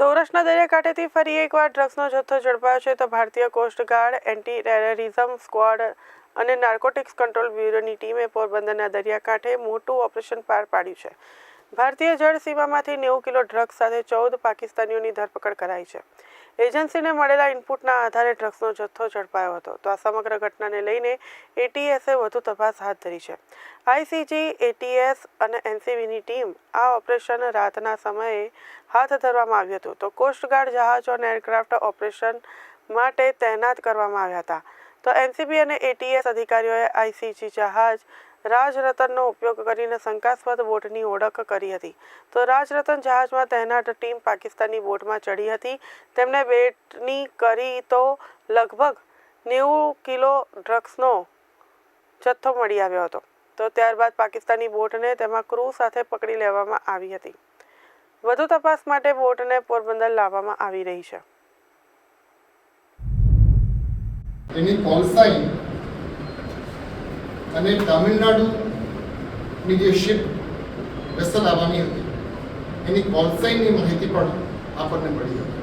સૌરાષ્ટ્રના દરિયાકાંઠેથી ફરી એકવાર ડ્રગ્સનો જથ્થો ઝડપાયો છે તો ભારતીય coast guard anti terrorism squad અને નાર્કોટિક્સ કંટ્રોલ બ્યુરોની ટીમે પોરબંદરના દરિયાકાંઠે મોટું ઓપરેશન પાર પાડ્યું છે. ભારતીય જળ સીમામાંથી નેવું કિલો ડ્રગ્સ સાથે ચૌદ પાકિસ્તાનીઓની ધરપકડ કરાઈ છે. એજન્સીને મળેલા ઇનપુટના આધારે ડ્રગ્સનો જથ્થો ઝડપાયો હતો. તો આ સમગ્ર ઘટનાને લઈને એટીએસે વધુ તપાસ હાથ ધરી છે. આઈસીજી, એટીએસ અને એનસીબીની ટીમ આ ઓપરેશન રાતના સમયે હાથ ધરવામાં આવ્યું હતું. તો કોસ્ટગાર્ડ જહાજો અને એરક્રાફ્ટ ઓપરેશન માટે તૈનાત કરવામાં આવ્યા હતા. તો એનસીબી અને એટીએસ અધિકારીઓએ આઈસીજી જહાજ રાજરતનનો ઉપયોગ કરીને શંકાસ્પદ બોટની ઓળખ કરી હતી. તો રાજરતન જહાજમાં તૈનાત ટીમ પાકિસ્તાની બોટમાં ચડી હતી. તેમણે બેટની કરી તો લગભગ નેવું કિલો ડ્રગ્સનો જથ્થો મળી આવ્યો હતો. તો ત્યારબાદ પાકિસ્તાની બોટને તેમાં ક્રૂ સાથે પકડી લેવામાં આવી હતી. વધુ તપાસ માટે બોટને પોરબંદર લાવવામાં આવી રહી છે. એની કોલસાઇન અને તામિલનાડુની જે શિપ વેસલ આવવાની હતી, એની કોલસાઇનની માહિતી પણ આપણને મળી હતી.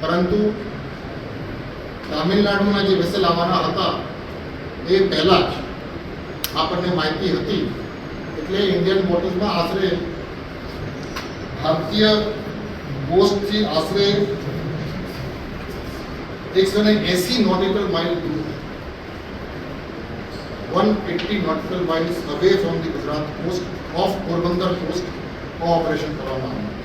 પરંતુ તામિલનાડુના જે વેસલ આવવાના હતા, એ પહેલાં જ આપણને માહિતી હતી, એટલે ઇન્ડિયન બોટર્સમાં આશરે ભારતીય કોસ્ટથી આશરે એકસો ને એસી નોટિકલ માઇલ દૂર one eighty nautical miles away from the Gujarat coast of Porbandar coast operation કરવામાં આવ્યું.